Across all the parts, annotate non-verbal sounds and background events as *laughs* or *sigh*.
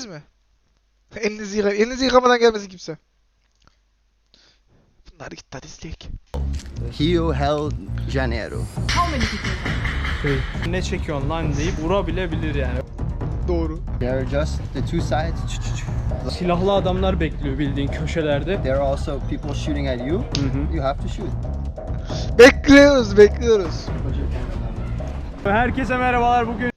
geldiniz mi? *laughs* Elinizi yıka elinizi yıkamadan gelmesin kimse. Bunlar gitti hadi izleyek. Rio Hell Janeiro. How many people? Şey, ne çekiyorsun lan deyip vurabilebilir yani. Doğru. There are just the two sides. Silahlı adamlar bekliyor bildiğin köşelerde. There are also people shooting at you. You have to shoot. Bekliyoruz bekliyoruz. Herkese merhabalar bugün.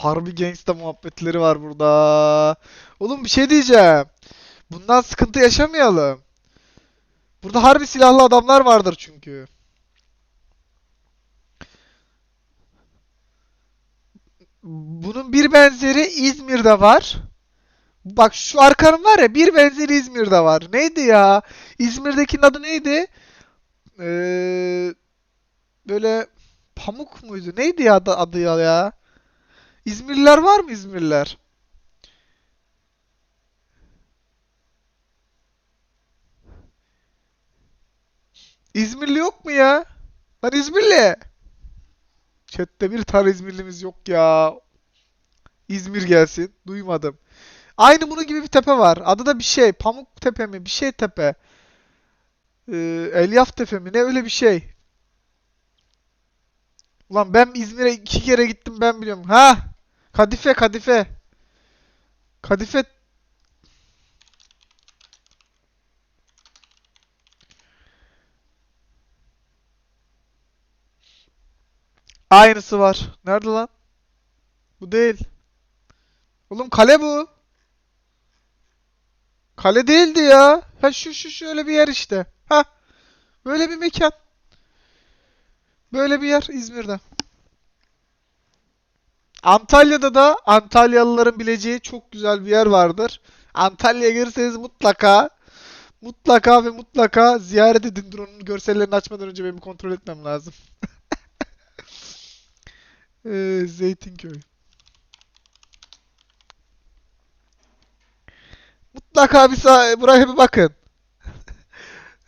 Harbi gangsta muhabbetleri var burada. Oğlum bir şey diyeceğim. Bundan sıkıntı yaşamayalım. Burada harbi silahlı adamlar vardır çünkü. Bunun bir benzeri İzmir'de var. Bak şu arkanın var ya bir benzeri İzmir'de var. Neydi ya? İzmir'dekinin adı neydi? Ee, böyle Pamuk muydu? Neydi ya adı, ya? İzmirliler var mı İzmirliler? İzmirli yok mu ya? Lan İzmirli. Chat'te bir tane İzmirlimiz yok ya. İzmir gelsin. Duymadım. Aynı bunun gibi bir tepe var. Adı da bir şey. Pamuk Tepe mi? Bir şey tepe. Ee, Elyaf Tepe mi? Ne öyle bir şey. Ulan ben İzmir'e iki kere gittim ben biliyorum. Ha? Kadife Kadife. Kadife Aynısı var. Nerede lan? Bu değil. Oğlum kale bu. Kale değildi ya. Ha şu şu şöyle bir yer işte. Ha. Böyle bir mekan. Böyle bir yer İzmir'de. Antalya'da da Antalyalıların bileceği çok güzel bir yer vardır. Antalya'ya gelirseniz mutlaka mutlaka ve mutlaka ziyaret edin. Drone'un görsellerini açmadan önce benim kontrol etmem lazım. *laughs* Ee, Zeytinköy. Mutlaka bir sağ buraya bir bakın.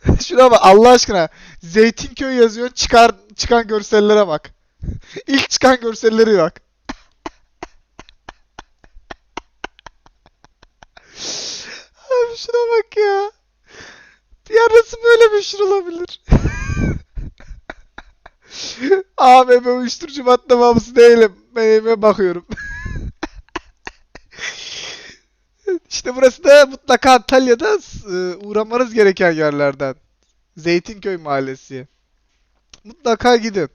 *laughs* Şuna bak Allah aşkına. Zeytinköy yazıyor. Çıkar çıkan görsellere bak. *laughs* İlk çıkan görselleri bak. Abi şuna bak ya. Bir arası böyle meşhur olabilir. *laughs* Abi ben uyuşturucu madde değilim. Ben evime bakıyorum. *laughs* İşte burası da mutlaka Antalya'da e, uğramanız gereken yerlerden. Zeytinköy Mahallesi. Mutlaka gidin.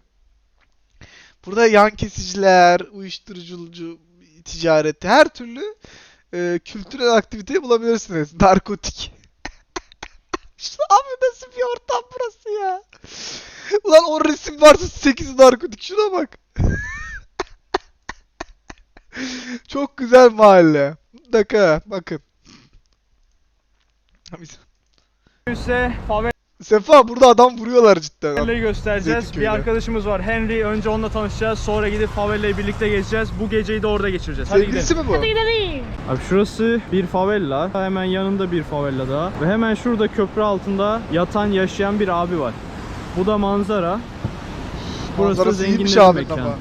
Burada yan kesiciler, uyuşturucu ticareti, her türlü e, kültürel aktiviteyi bulabilirsiniz. *laughs* Narkotik. Şu abi nasıl bir ortam burası ya? Ulan o resim varsa 8 narkotik şuna bak. *laughs* Çok güzel mahalle. Mutlaka bakın. ise Sefa burada adam vuruyorlar cidden. favelayı göstereceğiz. Zeytinköy'de. Bir arkadaşımız var Henry. Önce onunla tanışacağız. Sonra gidip favelayı birlikte gezeceğiz. Bu geceyi de orada geçireceğiz. Hadi gidelim. Sevgilisi mi bu? Hadi gidelim. Abi şurası bir favela. Hemen yanında bir favela daha. Ve hemen şurada köprü altında yatan yaşayan bir abi var. Bu da manzara. Burası Manzarası iyiymiş zenginlerin abi mekanı. ama.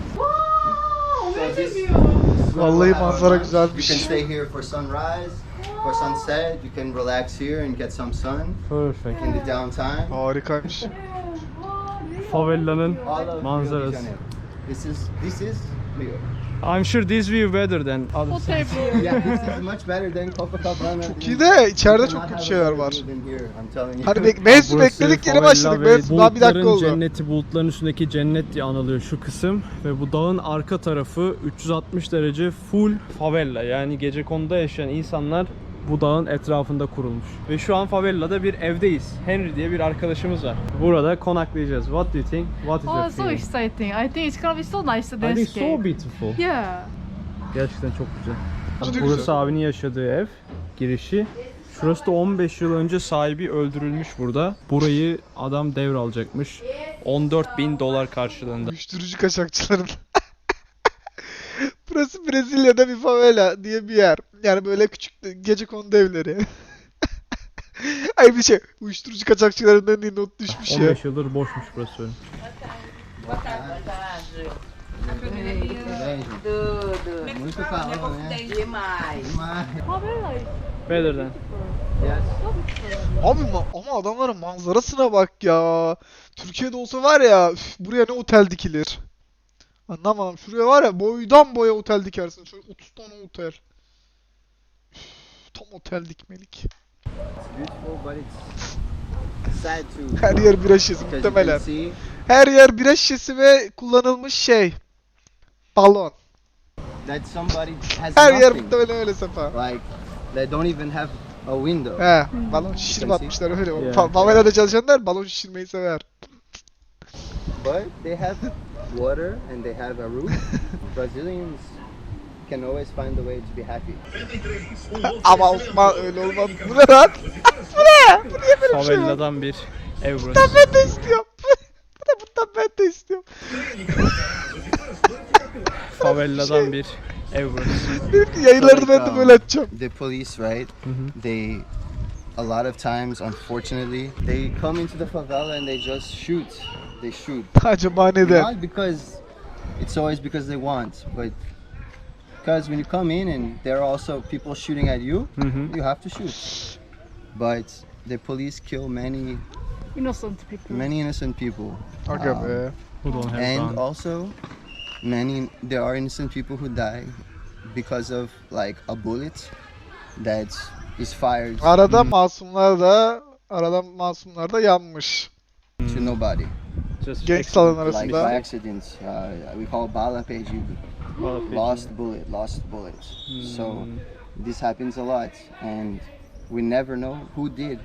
Vallahi Uh, manzara You can güzelmiş. stay here for sunrise, for sunset. You can relax here and get some sun Perfect. in the downtime. Harikaymış. Favelanın All of Rio de manzarası. Janeiro. This is this is Rio. I'm sure this view better than other Hotel view. Yeah, this is much better than Copacabana. Çok iyi de içeride çok kötü şeyler var. Hadi Hadi bek Mesut bekledik yeni başladık. Mesut daha bir dakika oldu. cenneti, bulutların üstündeki cennet diye anılıyor şu kısım. Ve bu dağın arka tarafı 360 derece full favela. Yani gece konuda yaşayan insanlar bu dağın etrafında kurulmuş. Ve şu an favelada bir evdeyiz. Henry diye bir arkadaşımız var. Burada konaklayacağız. What do you think? What is Oh, your so feeling? exciting. I think it's gonna be so nice to I think so beautiful. Yeah. Gerçekten çok güzel. Çok Burası güzel. abinin yaşadığı ev. Girişi. Şurası da 15 yıl önce sahibi öldürülmüş burada. Burayı adam devralacakmış. 14 bin dolar karşılığında. Uyuşturucu kaçakçıların. Burası Brezilya'da bir favela diye bir yer. Yani böyle küçük gece kondu evleri. *laughs* Ay bir şey. Uyuşturucu kaçakçılarından diye not düşmüş ya. 15 yıldır boşmuş burası. Boa tarde, boa tarde. Abi ma- ama adamların manzarasına bak ya. Türkiye'de olsa var ya üf, buraya ne otel dikilir. Anlamadım. Şuraya var ya boydan boya otel dikersin. Şöyle 30 tane otel. Üf, Tam otel dikmelik. Her yer bira şişesi muhtemelen. Her yer bira şişesi ve kullanılmış şey. Balon. that somebody has Her yer muhtemelen öyle sefa. Like, they don't even have a window. He, balon see. atmışlar öyle. Yeah. Fa- Favelada çalışanlar balon şişirmeyi sever. But they have water and they have a roof. *laughs* Brazilians can always find a way to be happy. *laughs* Ama Osman öyle olmaz. Bu ne lan? Bu ne? Bu niye böyle bir şey var? Favelladan bir ev Bundan burası. ben de istiyorum. Bu da bundan ben de istiyorum. Favelladan bir ev burası. Dedim *laughs* yayınlarını ben de böyle açacağım. The police, right? They, a lot of times, unfortunately, they come into the favela and they just shoot. They shoot. Acaba neden? Not because it's always because they want, but because when you come in and there are also people shooting at you, Hı hı. you have to shoot. But the police kill many, innocent people. many innocent people. Aga Um. Who don't have and gun. also many there are innocent people who die because of like a bullet that is fired Arada Hmm. masumlar da arada masumlar da yanmış. to nobody Just Gangstaların like by arasında. accident uh, we call bala pejido lost bullet lost bullet so Hmm. this happens a lot and we never know who did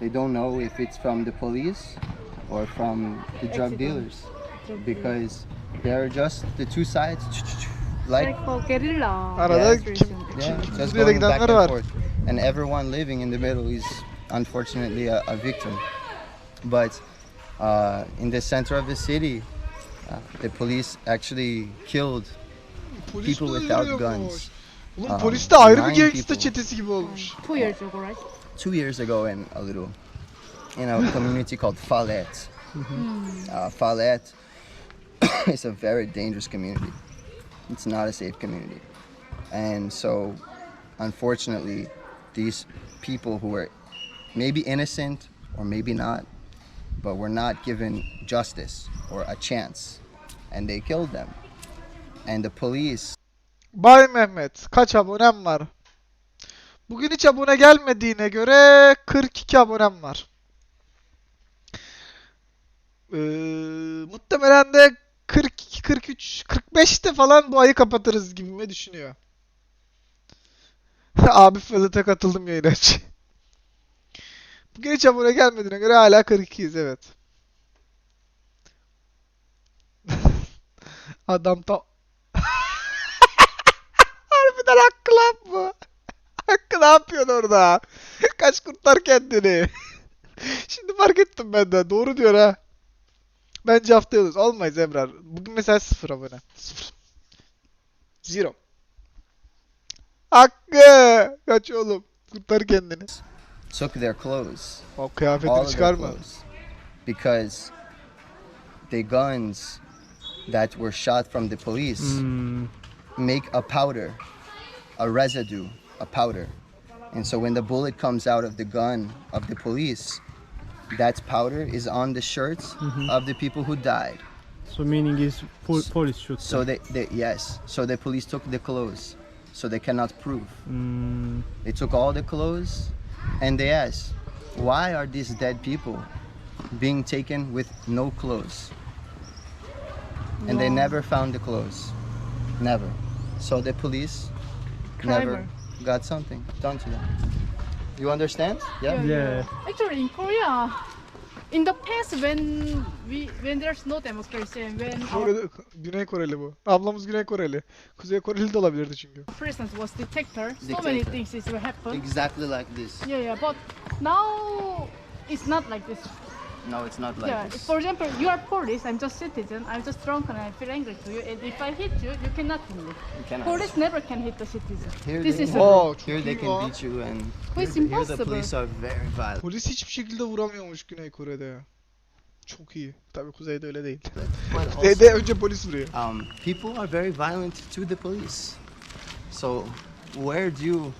they don't know if it's from the police or from the drug Accident. dealers because they're just the two sides like Like for guerrilla. Arada Yeah. kim, Yeah, just buraya da going back gidenler and forth. And everyone living in the middle is unfortunately a, a victim. But uh, in the center of the city, uh, the police actually killed Polis people without guns. Oğlum Um, polis de ayrı bir nine gangsta people. çetesi gibi olmuş. Two years ago, right? two years ago and a little in a community *laughs* called Falet. Uh, Falet *coughs* is a very dangerous community. It's not a safe community. And so, unfortunately, these people who were maybe innocent or maybe not, but were not given justice or a chance, and they killed them. And the police Bay Mehmet kaç abonem var? Bugün hiç abone gelmediğine göre 42 abonem var. Ee, muhtemelen de 42, 43, 45'te falan bu ayı kapatırız gibime düşünüyor. *laughs* Abi Fırat'a katıldım yayına aç. Hiç abone gelmediğine göre hala 42'yiz evet. *laughs* Adam tam... *laughs* Harbiden Hakkı lan bu. Hakkı ne yapıyorsun orada? Kaç kurtar kendini. *laughs* Şimdi fark ettim ben de. Doğru diyor ha. Bence haftaya oluruz. Olmayız Emrar. Bugün mesela sıfır abone. Sıfır. Zero. Hakkı! Kaç oğlum. Kurtar kendini. Took their clothes. O kıyafetini clothes because the guns that were shot from the police Hmm. make a powder, a residue, a powder. And so when the bullet comes out of the gun of the police, that powder is on the shirts of the people who died. So meaning is pol police shoot. So they, they yes, so the police took the clothes, so they cannot prove. Hmm. They took all the clothes and they asked, why are these dead people being taken with no clothes? And they never found the clothes. Never. So the police never got something done to them. You understand? Yeah? Yeah. Actually, in Korea, in the past, when we when there's no democracy and when our Kore'de, Güney Koreli bu. Ablamız Güney Koreli. Kuzey Koreli de olabilirdi çünkü. president was dictator, so many things is will happen. Exactly like this. Yeah, yeah, but now it's not like this. No, it's not like yeah, this. for example, you are police, I'm just citizen, I'm just drunk and I feel angry to you, and if I hit you, you cannot hit me. You cannot. Police never can hit the citizen. Here this they, is can, a çok here they iyi can lan. beat you and But it's here, the impossible. police are very violent. Polis hiçbir şekilde vuramıyormuş Güney Kore'de. Çok iyi. Tabii kuzeyde öyle değil. But also, *laughs* Kuzeyde önce polis vuruyor. um, people are very violent to the police. So where do you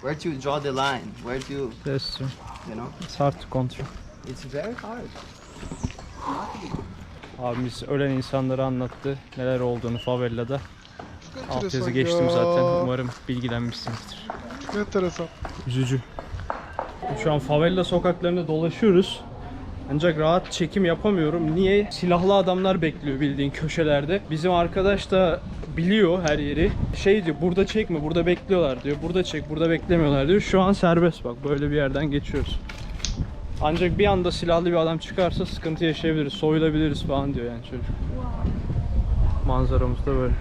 where do you draw the line? Where do you That's true. you know? It's hard to control. It's very hard. Abimiz ölen insanları anlattı. Neler olduğunu favelada. Çok Alt enteresan yazı geçtim ya. zaten. Umarım bilgilenmişsinizdir. Çok enteresan. Üzücü. Şu an favela sokaklarında dolaşıyoruz. Ancak rahat çekim yapamıyorum. Niye? Silahlı adamlar bekliyor bildiğin köşelerde. Bizim arkadaş da biliyor her yeri. Şey diyor burada çekme burada bekliyorlar diyor. Burada çek burada beklemiyorlar diyor. Şu an serbest bak böyle bir yerden geçiyoruz. Ancak bir anda silahlı bir adam çıkarsa sıkıntı yaşayabiliriz, soyulabiliriz falan diyor yani çocuk. Manzaramız da böyle.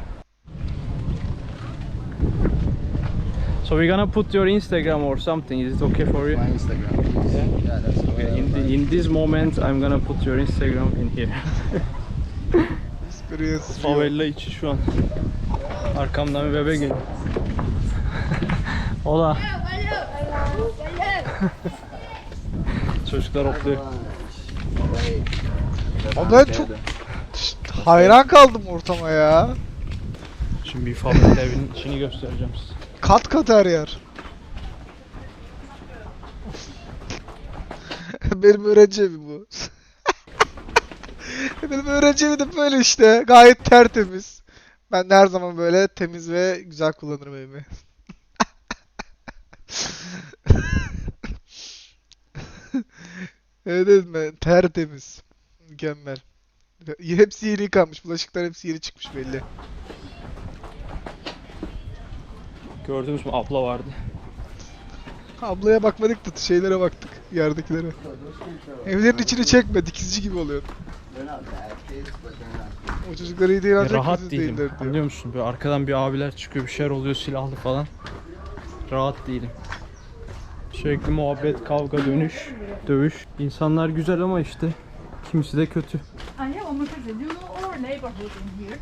So we're gonna put your Instagram or something. Is it okay for you? My Instagram. Yeah. Yeah, that's Okay, in, the, in this moment I'm gonna put your Instagram in here. *laughs* Favela içi şu an. Arkamdan bir bebek geliyor. *laughs* Ola. Çocuklar hopluyor. Ama ben çok hayran kaldım ortama ya. Şimdi bir favela evinin içini göstereceğim size. Kat kat her yer. *laughs* Benim öğrenci evi bu. *laughs* Benim öğrenci evi de böyle işte. Gayet tertemiz. Ben de her zaman böyle temiz ve güzel kullanırım evimi. *laughs* evet ben tertemiz. Mükemmel. Hepsi yeni yıkanmış. Bulaşıklar hepsi yeni çıkmış belli. Gördünüz mü abla vardı. Ablaya bakmadık da şeylere baktık. Yerdekilere. Evlerin içini çekme. Dikizci gibi oluyor. O çocuklar iyi değil ancak rahat biziz değilim. değiller diyor. Anlıyor musun? Böyle arkadan bir abiler çıkıyor, bir şeyler oluyor silahlı falan. Rahat değilim. Sürekli muhabbet, kavga, dönüş, dövüş. İnsanlar güzel ama işte kimisi de kötü. I have one more question. You know our neighborhood in here?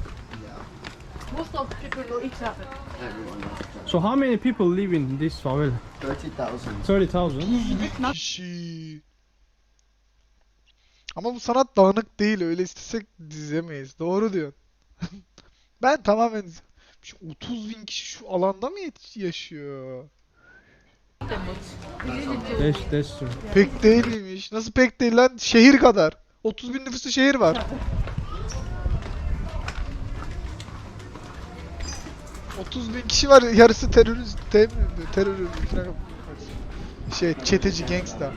Most of people know each other. Everyone knows. So how many people live in this favela? 30,000. 30,000. Kişi. Ama bu sanat dağınık değil. Öyle istesek dizemeyiz. Doğru diyorsun. *laughs* ben tamamen şu 30 bin kişi şu alanda mı yaşıyor? That's true. Pek değilmiş. Nasıl pek değil lan? Şehir kadar. 30 bin nüfuslu şehir var. 30 bin kişi var. Yarısı terörist. Tem, terör şey çeteci gangsta.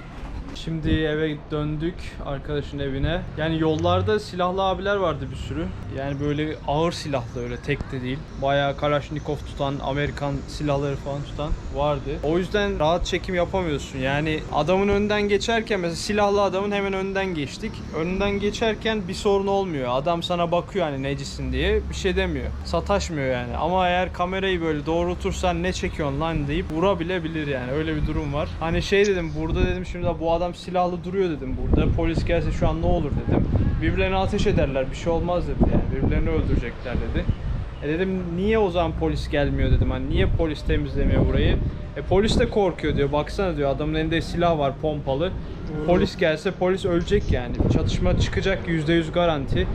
Şimdi eve döndük arkadaşın evine. Yani yollarda silahlı abiler vardı bir sürü. Yani böyle ağır silahlı öyle tek de değil. Bayağı Kalashnikov tutan, Amerikan silahları falan tutan vardı. O yüzden rahat çekim yapamıyorsun. Yani adamın önden geçerken mesela silahlı adamın hemen önden geçtik. Önden geçerken bir sorun olmuyor. Adam sana bakıyor hani necisin diye bir şey demiyor. Sataşmıyor yani. Ama eğer kamerayı böyle doğrultursan ne çekiyorsun lan deyip vurabilebilir yani. Öyle bir durum var. Hani şey dedim burada dedim şimdi bu adam silahlı duruyor dedim burada. Polis gelse şu an ne olur dedim. Birbirlerine ateş ederler bir şey olmaz dedi yani. Birbirlerini öldürecekler dedi. E dedim niye o zaman polis gelmiyor dedim. Hani niye polis temizlemiyor burayı? E polis de korkuyor diyor. Baksana diyor adamın elinde silah var pompalı. Polis gelse polis ölecek yani. Çatışma çıkacak %100 garanti.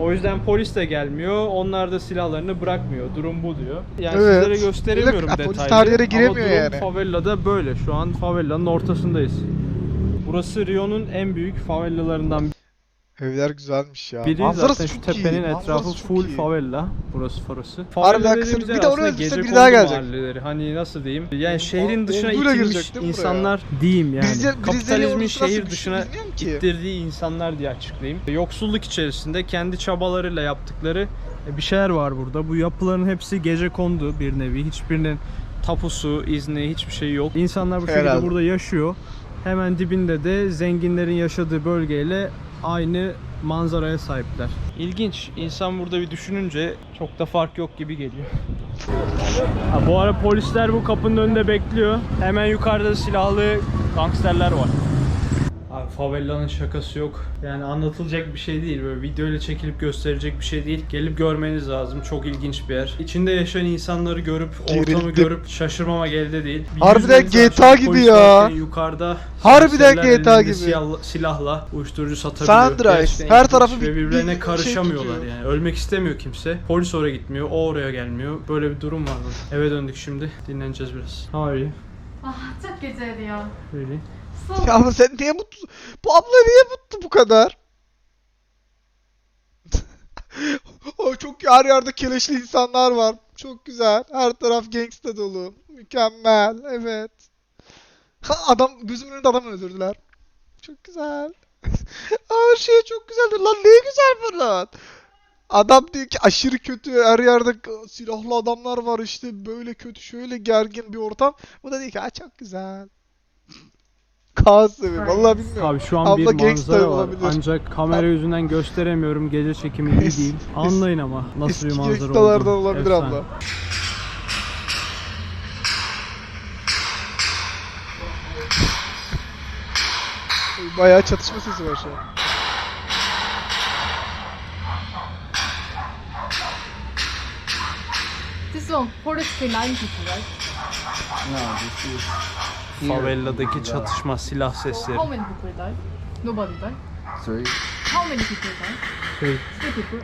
O yüzden polis de gelmiyor. Onlar da silahlarını bırakmıyor. Durum bu diyor. Yani Evet. sizlere gösteremiyorum detaylı. polis her yere Ama giremiyor durum yani. favelada böyle. Şu an favelanın ortasındayız. Burası Rio'nun en büyük favelalarından Evler güzelmiş ya. biri. Manzarası Zaten şu çok iyi. tepenin Manzarası etrafı çok full iyi. favela. Burası farası. Favela dediğimiz bir de aslında oraya gitse gece bir kondu daha gelecek. mahalleleri. Hani nasıl diyeyim? Yani şehrin dışına orduyla itilmiş girecek değil mi buraya? insanlar diyeyim yani. Brezilya- Kapitalizmin ordusu nasıl şehir güçlü dışına bilmiyorum ki. ittirdiği insanlar diye açıklayayım. Yoksulluk içerisinde kendi çabalarıyla yaptıkları e, bir şeyler var burada. Bu yapıların hepsi gece kondu bir nevi. Hiçbirinin tapusu, izni, hiçbir şey yok. İnsanlar bu şekilde Herhalde. burada yaşıyor. Hemen dibinde de zenginlerin yaşadığı bölgeyle aynı manzaraya sahipler. İlginç. İnsan burada bir düşününce çok da fark yok gibi geliyor. Ha, bu ara polisler bu kapının önünde bekliyor. Hemen yukarıda silahlı gangsterler var. Favelanın şakası yok. Yani anlatılacak bir şey değil. Böyle videoyla çekilip gösterecek bir şey değil. Gelip görmeniz lazım. Çok ilginç bir yer. İçinde yaşayan insanları görüp, ortamı Gerildim. görüp şaşırmama elde değil. Bir Harbiden yüz metre GTA gibi polis ya. varken Yukarıda Harbiden serseriler GTA elinde gibi. Silahla, silahla uyuşturucu satabiliyor. San Andreas. Gerçekten Her ilginç tarafı ve bir- bir birbirlerine şey karışamıyorlar tutuyor. yani. Ölmek istemiyor kimse. Polis oraya gitmiyor, o oraya gelmiyor. Böyle bir durum var burada. Eve döndük şimdi. Dinleneceğiz biraz. How are you? 아, çok güzel ya. Really? Ya sen niye mutlu? Bu abla niye mutlu bu kadar? *laughs* o çok her yerde keleşli insanlar var. Çok güzel. Her taraf gangsta dolu. Mükemmel. Evet. Ha, adam gözümün önünde adam öldürdüler. Çok güzel. *laughs* Her şey çok güzeldir. Lan ne güzel bunlar. Adam diyor ki aşırı kötü her yerde silahlı adamlar var işte böyle kötü şöyle gergin bir ortam. Bu da diyor ki ha çok güzel. Seviyor. Vallahi bilmiyorum. Abi şu an Abla bir gangster manzara var. olabilir. Ancak kamera yüzünden gösteremiyorum. Gece çekimi iyi Es- değil. Anlayın ama nasıl bir Eski manzara gangstalardan olduğunu. olabilir Efsane. abla. Bayağı çatışma sesi var şu an. this one forest kill nine people, right? No, this is. Faveladaki çatışma, silah sesleri. how many people died? Nobody died. Sorry. How many people died? Şey, Three people.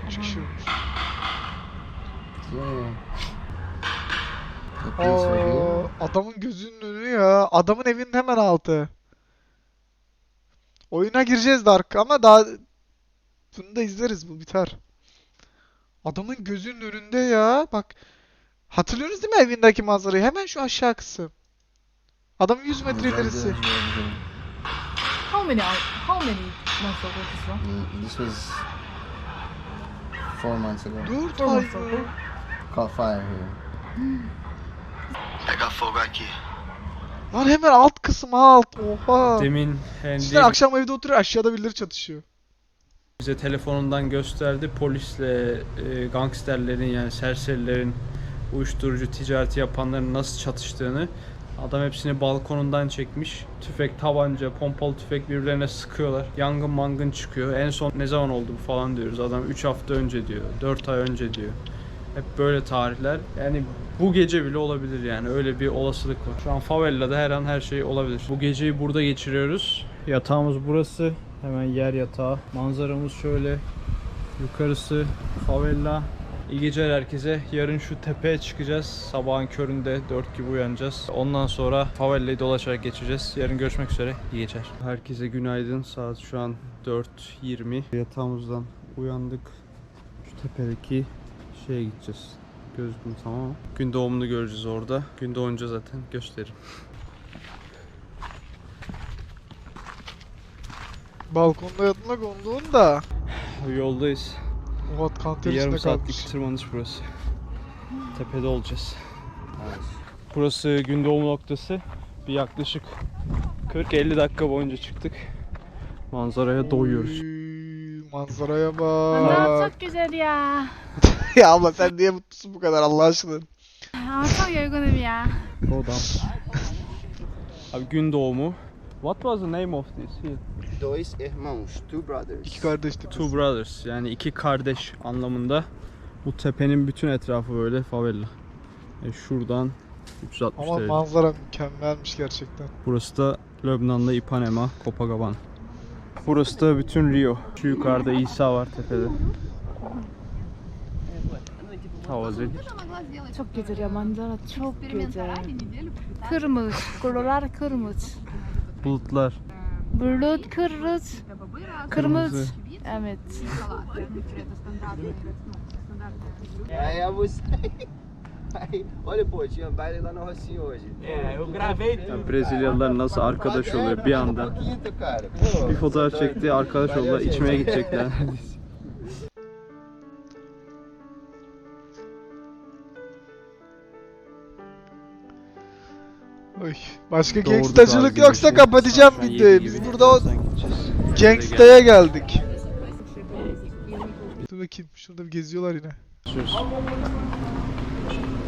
Police are here. Aa, adamın gözünün önü ya. Adamın evinin hemen altı. Oyuna gireceğiz Dark ama daha bunu da izleriz bu biter. Adamın gözünün önünde ya. Bak hatırlıyorsunuz değil mi evindeki manzarayı? Hemen şu aşağı kısım. Adamın 100 metre ilerisi. How many? How many months ago this one? Mm, This was four months ago. 4 Four ay mı? Caught fire here. Pegar fogo aqui. Lan hemen alt kısım alt. Oha. demin Düşünsene akşam evde oturuyor aşağıda birileri çatışıyor. bize telefonundan gösterdi. Polisle e, gangsterlerin yani serserilerin uyuşturucu ticareti yapanların nasıl çatıştığını. Adam hepsini balkonundan çekmiş. Tüfek, tabanca, pompalı tüfek birbirlerine sıkıyorlar. Yangın mangın çıkıyor. En son ne zaman oldu bu falan diyoruz. Adam 3 hafta önce diyor. 4 ay önce diyor. Hep böyle tarihler. Yani bu gece bile olabilir yani. Öyle bir olasılık var. Şu an favelada her an her şey olabilir. Bu geceyi burada geçiriyoruz. Yatağımız burası. Hemen yer yatağı. Manzaramız şöyle. Yukarısı favela. İyi geceler herkese. Yarın şu tepeye çıkacağız. Sabahın köründe 4 gibi uyanacağız. Ondan sonra favelayı dolaşarak geçeceğiz. Yarın görüşmek üzere. İyi geceler. Herkese günaydın. Saat şu an 4.20. Yatağımızdan uyandık. Şu tepedeki şeye gideceğiz. Gözüküm tamam mı? Gün doğumunu göreceğiz orada. Gün doğunca zaten gösteririm. Balkonda yatmak onduğun da. Yoldayız. Kanter Bir yarım içinde saatlik kalmış. tırmanış burası. Tepede olacağız. Burası gün doğum noktası. Bir yaklaşık 40-50 dakika boyunca çıktık. Manzaraya doyuyoruz. Oy, Manzaraya Manzara bak. çok güzel ya. *laughs* ya abla sen niye mutlusun bu kadar Allah aşkına? Aa, çok yorgunum ya. Odam. Abi gün doğumu. What was the name of this hill? Dois irmãos, two brothers. İki kardeş de Two brothers yani iki kardeş anlamında. Bu tepenin bütün etrafı böyle favela. E şuradan 360 Ama derece. manzara mükemmelmiş gerçekten. Burası da Lübnan'da Ipanema, Copacabana. Burası da bütün Rio. Şu yukarıda İsa var tepede. İt? Çok güzel ya manzara çok güzel. Kırmızı, kollar kırmızı. Bulutlar. Bulut kırmızı. Kırmızı. Evet. É. Aí, olha, pô, tinha baile lá na Rocinha hoje. Yani Brezilyalılar nasıl arkadaş oluyor bir anda. Bir fotoğraf çekti, arkadaş oldular, içmeye gidecekler. Oy. Başka gangstacılık yoksa başı. kapatacağım Saat şu an videoyu. yedi Biz gibi. burada o gideceğiz. gangstaya geldik. Dur bakayım şurada bir geziyorlar yine. Görüşürüz.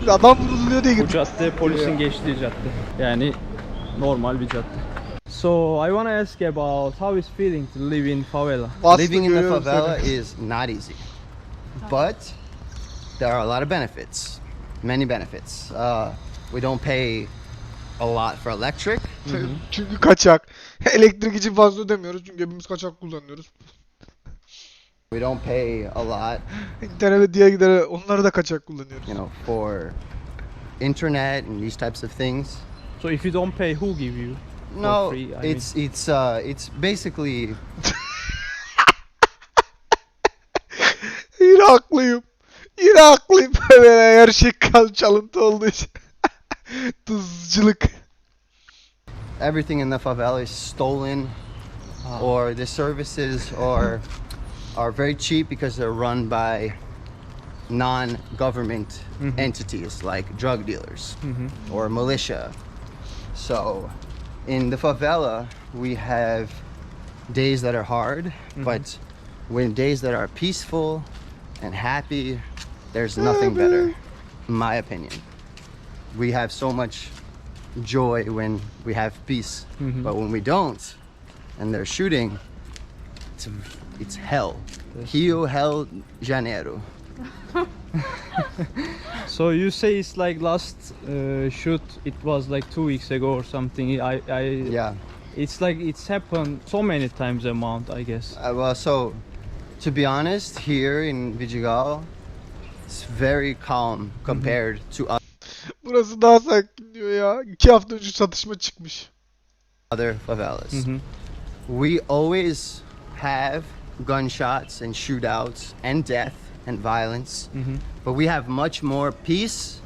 Adam vuruluyor diye Bu girdik. cadde polisin geçtiği cadde. Yani normal bir cadde. So I want to ask about how it's feeling to live in favela. Bastı Living in the görüyorum favela seni. is not easy, but there are a lot of benefits, many benefits. Uh, we don't pay a lot for electric. Çünkü kaçak. *laughs* Elektrik için fazla ödemiyoruz çünkü hepimiz kaçak kullanıyoruz. We don't pay a lot, *laughs* İnternet ve diğer gider onları da kaçak kullanıyoruz. you know, for internet and these types of things. So if you don't pay, who give you? No, free, I mean. it's it's uh it's basically *laughs* Yine haklıyım. Yine haklıyım. Her şey kal çalıntı olduğu için. Tuzculuk. everything in the favela is stolen, ah. or the services are are very cheap because they're run by non-government mm-hmm. entities like drug dealers mm-hmm. or militia. So, in the favela, we have days that are hard, mm-hmm. but when days that are peaceful and happy, there's nothing better, in my opinion. We have so much joy when we have peace, but when we don't, and they're shooting, it's it's hell. Rio Hell Janeiro. *laughs* So you say it's like last uh, shoot. It was like two weeks ago or something. I, I, Yeah. It's like it's happened so many times a month, I guess. Uh, well, so to be honest, here in Vidigal, it's very calm compared to Burası daha sakin diyor ya. İki hafta önce çatışma çıkmış. other favelas. Mhm. We always have gunshots and shootouts and death and violence, Mhm. but we have much more peace,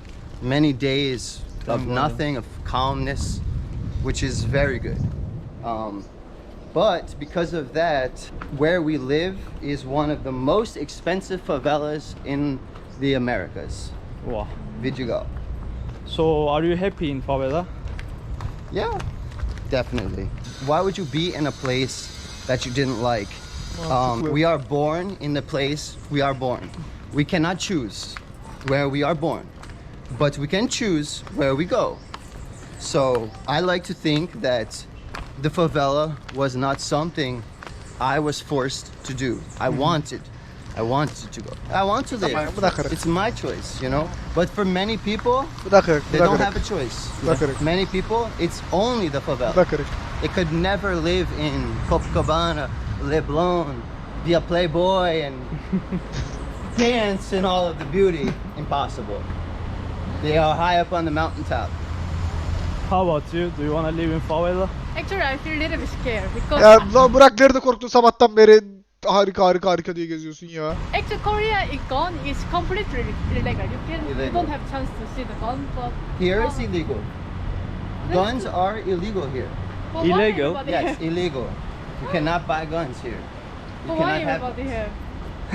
many days of Tamam, bu arada. nothing, of calmness, which is very good. Um, but because of that, where we live is one of the most expensive favelas in the Americas, Wow. Vidigal. So are you happy in favela? Yeah, definitely. Why would you be in a place that you didn't like? Um, we are born in the place we are born. We cannot choose where we are born, but we can choose where we go. So I like to think that the favela was not something I was forced to do. I wanted. I wanted to go. I want bu da kırık. It's my choice, you know. But for many people, Bu da kırık. Bu they da don't kırık. have a choice. Bu da kırık. Many people, it's only the Bu da favela. kırık. They could never live in Copacabana, Leblon, be a playboy and *laughs* dance in all of the beauty. Impossible. They are high up on the mountaintop. How about you? Do you want to live in favela? Actually, I feel a little bit scared because Ya lan bırak nerede korktun sabahtan beri harika harika harika diye geziyorsun ya. actually Korea is gun is completely illegal. You can you Illegal. don't have chance to see the gun, but Here it's illegal. Guns are illegal here. but why Illegal? everybody Yes, here? illegal. You cannot buy guns here. You But why cannot have everybody here? *laughs*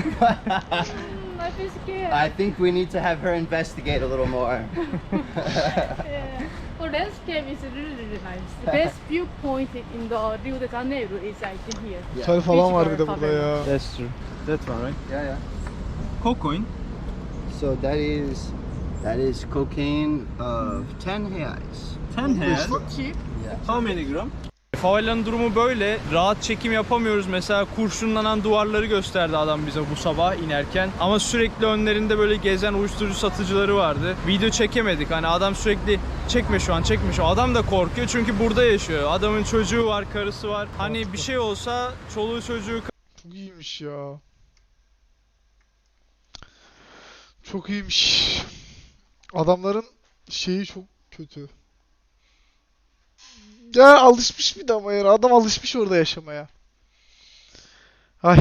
Mm, I feel scared. I think we need to have her investigate a little more. *laughs* yeah. Well, landscape is really really nice. *laughs* The best viewpoint in the Rio de Janeiro is I think here. Yeah. Çay falan var bir de burada ya. That's true. That one, right? Yeah, yeah. Cocoin. So that is that is cocaine of 10 reais. 10 hair. So cheap. How many gram? Favelanın durumu böyle. Rahat çekim yapamıyoruz. Mesela kurşunlanan duvarları gösterdi adam bize bu sabah inerken. Ama sürekli önlerinde böyle gezen uyuşturucu satıcıları vardı. Video çekemedik. Hani adam sürekli çekme şu an çekme şu an. Adam da korkuyor çünkü burada yaşıyor. Adamın çocuğu var, karısı var. Hani bir şey olsa çoluğu çocuğu Çok iyiymiş ya. Çok iyiymiş. Adamların şeyi çok kötü. Ya alışmış bir de yani adam alışmış orada yaşamaya. Ay.